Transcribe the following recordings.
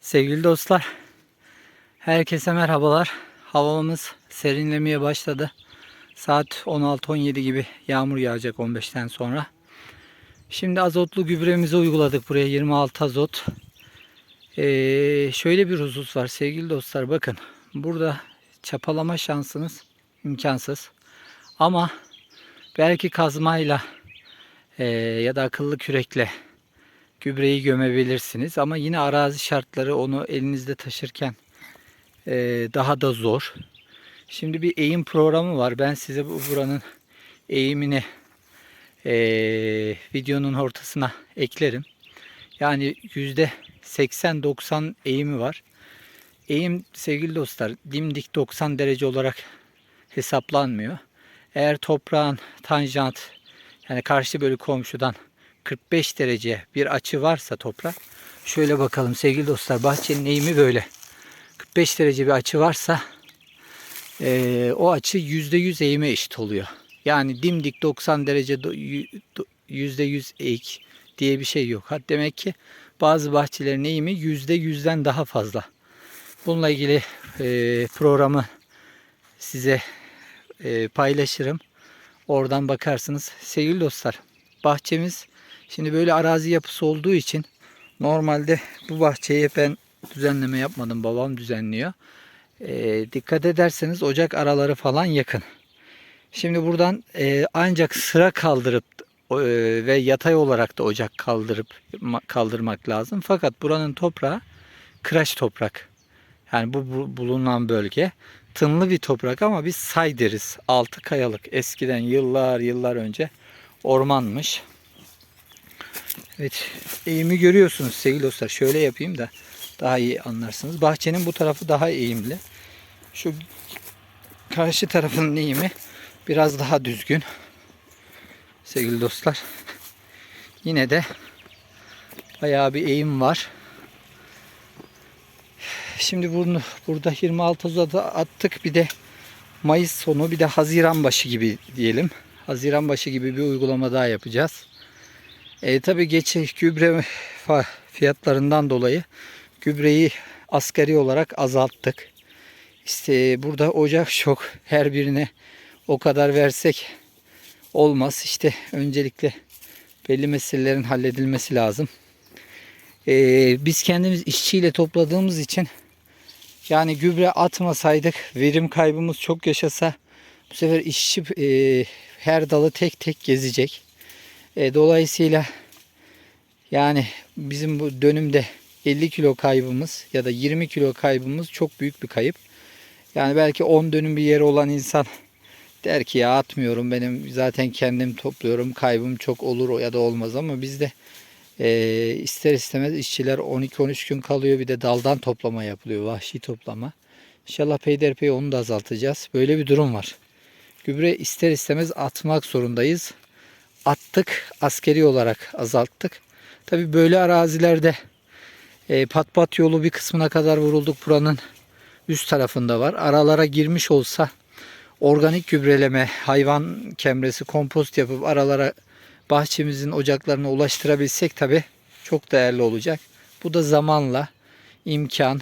Sevgili dostlar, herkese merhabalar. Havamız serinlemeye başladı. Saat 16-17 gibi yağmur yağacak 15'ten sonra. Şimdi azotlu gübremizi uyguladık buraya 26 azot. Ee, şöyle bir husus var sevgili dostlar bakın. Burada çapalama şansınız imkansız. Ama belki kazmayla ee, ya da akıllı kürekle gübreyi gömebilirsiniz. Ama yine arazi şartları onu elinizde taşırken e, daha da zor. Şimdi bir eğim programı var. Ben size bu buranın eğimini e, videonun ortasına eklerim. Yani yüzde 80-90 eğimi var. Eğim sevgili dostlar dimdik 90 derece olarak hesaplanmıyor. Eğer toprağın tanjant yani karşı bölü komşudan 45 derece bir açı varsa toprak şöyle bakalım sevgili dostlar bahçenin eğimi böyle 45 derece bir açı varsa eee, o açı %100 eğime eşit oluyor. Yani dimdik 90 derece do- y- do- %100 eğik diye bir şey yok. Ha, demek ki bazı bahçelerin eğimi %100'den daha fazla. Bununla ilgili eee, programı size eee, paylaşırım. Oradan bakarsınız. Sevgili dostlar bahçemiz Şimdi böyle arazi yapısı olduğu için normalde bu bahçeye ben düzenleme yapmadım. Babam düzenliyor. Ee, dikkat ederseniz ocak araları falan yakın. Şimdi buradan e, ancak sıra kaldırıp e, ve yatay olarak da ocak kaldırıp ma- kaldırmak lazım. Fakat buranın toprağı kıraç toprak. Yani bu, bu bulunan bölge tınlı bir toprak ama biz say deriz. Altı kayalık. Eskiden yıllar yıllar önce ormanmış. Evet eğimi görüyorsunuz sevgili dostlar. Şöyle yapayım da daha iyi anlarsınız. Bahçenin bu tarafı daha eğimli. Şu karşı tarafın eğimi biraz daha düzgün. Sevgili dostlar. Yine de bayağı bir eğim var. Şimdi bunu burada 26 Haziran'da attık. Bir de Mayıs sonu bir de Haziran başı gibi diyelim. Haziran başı gibi bir uygulama daha yapacağız. E, tabii geçe gübre fiyatlarından dolayı gübreyi asgari olarak azalttık. İşte burada ocak çok her birine o kadar versek olmaz. İşte öncelikle belli meselelerin halledilmesi lazım. E, biz kendimiz işçiyle topladığımız için yani gübre atmasaydık verim kaybımız çok yaşasa bu sefer işçi e, her dalı tek tek gezecek. E, dolayısıyla yani bizim bu dönümde 50 kilo kaybımız ya da 20 kilo kaybımız çok büyük bir kayıp. Yani belki 10 dönüm bir yeri olan insan der ki ya atmıyorum benim zaten kendim topluyorum kaybım çok olur ya da olmaz ama bizde e, ister istemez işçiler 12-13 gün kalıyor bir de daldan toplama yapılıyor vahşi toplama. İnşallah peyderpey onu da azaltacağız. Böyle bir durum var. Gübre ister istemez atmak zorundayız attık. Askeri olarak azalttık. Tabi böyle arazilerde e, pat pat yolu bir kısmına kadar vurulduk. Buranın üst tarafında var. Aralara girmiş olsa organik gübreleme, hayvan kemresi, kompost yapıp aralara bahçemizin ocaklarına ulaştırabilsek tabi çok değerli olacak. Bu da zamanla imkan,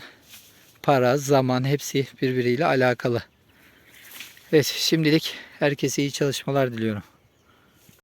para, zaman hepsi birbiriyle alakalı. Evet şimdilik herkese iyi çalışmalar diliyorum.